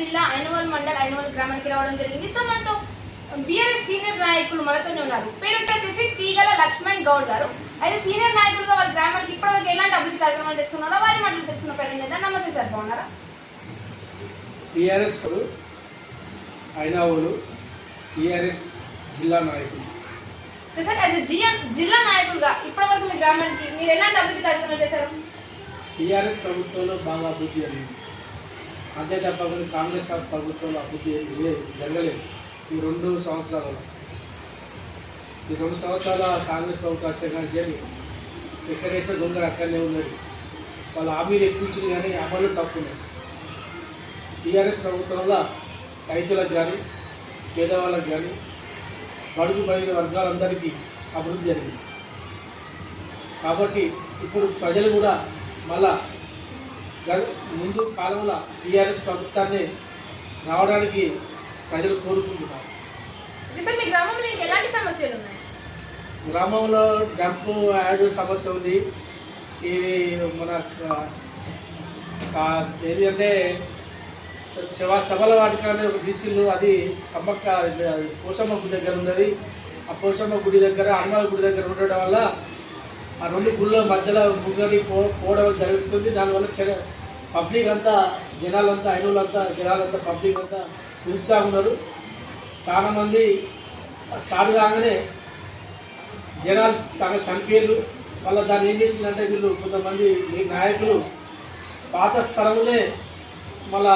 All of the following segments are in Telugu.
జిల్లా ఐనవల్ మండల్ ఐనవల్ గ్రామానికి రావడం జరిగింది. సో మనతో బీఆర్ఎస్ సీనియర్ నాయకులు మనతోనే ఉన్నారు. పేరు వచ్చేసి తీగల లక్ష్మణ్ గౌడ్ గారు. అయితే సీనియర్ నాయకులుగా వాళ్ళ గ్రామానికి ఇప్పటివరకు ఎలాంటి అభివృద్ధి కార్యక్రమాలు చేసుకున్నారో వారి మాటలు తెలుసుకున్న ప్రయత్నం చేద్దాం నమస్తే సార్ బాగున్నారా? టీఆర్ఎస్ అయినావులు టీఆర్ఎస్ జిల్లా నాయకులు. సార్ యాజ్ జిల్లా నాయకులుగా ఇప్పటివరకు మీ గ్రామానికి మీరు ఎలాంటి అభివృద్ధి కార్యక్రమాలు చేశారు? టీఆర్ఎస్ ప్రభుత్వంలో బాగా అభివృద్ధి జరిగింది. అంతే తప్ప కాంగ్రెస్ ప్రభుత్వంలో అభివృద్ధి లేదు జరగలేదు. ఈ రెండు సంవత్సరాలలో. ఈ రెండు సంవత్సరాల కాంగ్రెస్ ప్రభుత్వం వచ్చే కానీ జరిగి ఎక్కడేసిన దొంగలు అక్కడనే ఉన్నది. వాళ్ళ హామీలు ఎక్కించింది కానీ అమలు తక్కువ టీఆర్ఎస్ వల్ల రైతులకు కానీ పేదవాళ్ళకి కానీ బడుగు బయలు వర్గాలందరికీ అభివృద్ధి జరిగింది. కాబట్టి ఇప్పుడు ప్రజలు కూడా మళ్ళా ముందు కాలంలో టీఆర్ఎస్ ప్రభుత్వాన్ని రావడానికి ప్రజలు కోరుకుంటున్నారు. గ్రామంలో డంప్ యాడ్ సమస్య ఉంది. ఇది మన ఏది అంటే శవ సభల వాటికనే ఒక బీసీలు అది సమ్మక్క పోషమ్మ గుడి దగ్గర ఉన్నది. ఆ పోషమ్మ గుడి దగ్గర హనుమాన్ గుడి దగ్గర ఉండడం వల్ల ఆ రెండు గుళ్ళ మధ్యలో ముగ్గడి పో పోవడం జరుగుతుంది. దానివల్ల చెడ పబ్లిక్ అంతా జనాలంతా అయినోళ్ళంతా జనాలంతా పబ్లిక్ అంతా నిరుత్సాహం ఉన్నారు. చాలామంది స్టార్ట్ కాగానే జనాలు చాలా చనిపోయారు వాళ్ళ దాన్ని ఏం చేసిందంటే వీళ్ళు కొంతమంది ఈ నాయకులు పాత స్థలంలోనే మళ్ళా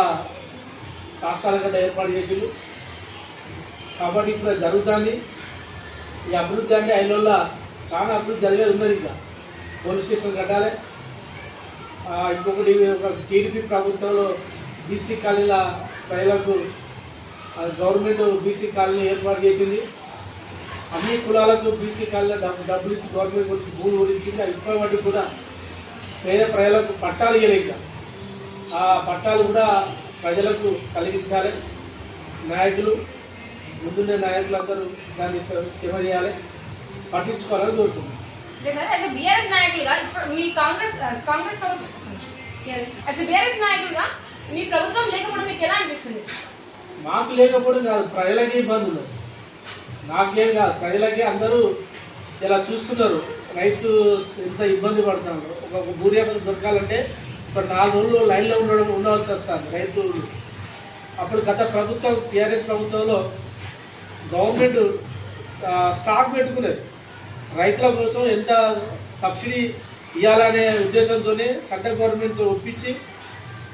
రాష్ట్రాల గట్ట ఏర్పాటు చేసిండు కాబట్టి ఇప్పుడు జరుగుతుంది. ఈ అభివృద్ధి అంటే అయినోళ్ళ చాలా అభివృద్ధి జరిగేది ఉన్నది ఇంకా. పోలీస్ స్టేషన్ కట్టాలి. ఇంకొకటి ఒక టీడీపీ ప్రభుత్వంలో బీసీ కాలనీల ప్రజలకు గవర్నమెంట్ బీసీ కాలనీ ఏర్పాటు చేసింది. అన్ని కులాలకు బీసీ కాలనీ డబ్బు డబ్బులు ఇచ్చి గవర్నమెంట్ గురించి భూములు గురించి ఇప్పటి వరకు కూడా పేద ప్రజలకు పట్టాలు ఇవ్వలేక ఆ పట్టాలు కూడా ప్రజలకు కలిగించాలి. నాయకులు ముందుండే నాయకులందరూ దాన్ని సేవ చేయాలి. పట్టించుకోవాలని యాజ్ బీఆర్ఎస్ నాయకులుగా ఇప్పుడు మీ కాంగ్రెస్ కాంగ్రెస్ ప్రభుత్వం యాజ్ బీఆర్ఎస్ నాయకులుగా మీ ప్రభుత్వం లేకపోవడం మీకు ఎలా అనిపిస్తుంది? మాకు లేకపోవడం కాదు ప్రజలకే ఇబ్బంది ఉన్నది నాకేం కాదు ప్రజలకే అందరూ ఇలా చూస్తున్నారు. రైతు ఎంత ఇబ్బంది పడుతున్నారు. ఒక బూరియా దొరకాలంటే ఇప్పుడు నాలుగు రోజులు లైన్లో ఉండడం ఉండవలసి వస్తుంది రైతులు. అప్పుడు గత ప్రభుత్వం టీఆర్ఎస్ ప్రభుత్వంలో గవర్నమెంట్ స్టాక్ పెట్టుకునేది రైతుల కోసం ఎంత సబ్సిడీ ఇవ్వాలనే ఉద్దేశంతోనే సెంట్రల్ గవర్నమెంట్ ఒప్పించి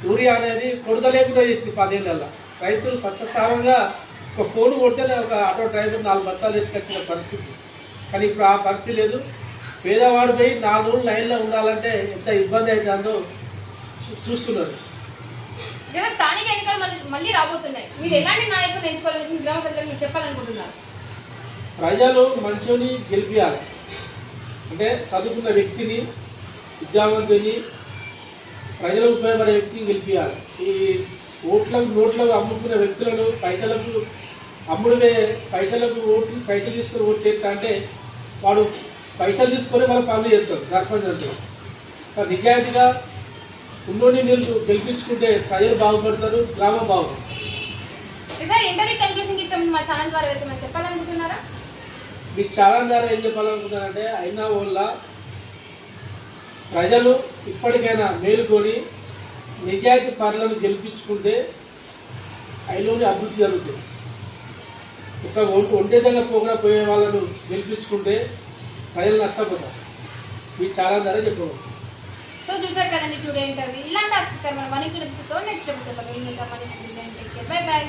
యూరియా అనేది కొడుత లేకుండా చేసింది పదేళ్ళల్లో రైతులు సస్యసారంగా ఒక ఫోన్ కొడితే ఒక ఆటో డ్రైవర్ నాలుగు బత్తాలు తీసుకొచ్చిన పరిస్థితి. కానీ ఇప్పుడు ఆ పరిస్థితి లేదు. పేదవాడు పోయి నాలుగు రోజులు లైన్లో ఉండాలంటే ఎంత ఇబ్బంది అవుతుందో చూస్తున్నారు. స్థానిక ఎన్నికలు మళ్ళీ రాబోతున్నాయి. మీరు ఎలాంటి నాయకులు ఎంచుకోవాలని గ్రామ ప్రజలకు మీరు చెప్పాలనుకుంటున్నారు? ప్రజలు మనుషుని గెలిపించాలి అంటే చదువుకున్న వ్యక్తిని విద్యావంతుని ప్రజలకు ఉపయోగపడే వ్యక్తిని గెలిపించాలి ఈ ఓట్లకు నోట్లకు అమ్ముకునే వ్యక్తులను పైసలకు అమ్ముడునే పైసలకు ఓట్లు పైసలు తీసుకొని ఓట్లు చేస్తా అంటే వాడు పైసలు తీసుకొని మనం పనులు చేస్తాడు సర్పంచ్ అంటే నిజాయితీగా ఉన్నోని నీళ్ళు గెలిపించుకుంటే ప్రజలు బాగుపడతారు గ్రామం బాగుపడుతుంది ఇంటర్వ్యూ ఇచ్చాము మా ఛానల్ ద్వారా చెప్పాలనుకుంటున్నారా? మీకు చాలా ద్వారా ఏం చెప్పాలనుకుంటున్నానంటే అయినా వల్ల ప్రజలు ఇప్పటికైనా మేలుకొని నిజాయితీ పనులను గెలిపించుకుంటే అయిలోని అభివృద్ధి జరుగుతుంది. ఒక ఒంటేదంగా పోకుండా పోయే వాళ్ళను గెలిపించుకుంటే ప్రజలు నష్టపోతారు. మీకు చాలా ధర చెప్పవచ్చు సో చూసారు కదండి టుడే ఇంటర్వ్యూ ఇలాంటి ఆసక్తికరమైన మనీ క్లిప్స్తో నెక్స్ట్ ఎపిసోడ్ మనీ బై బై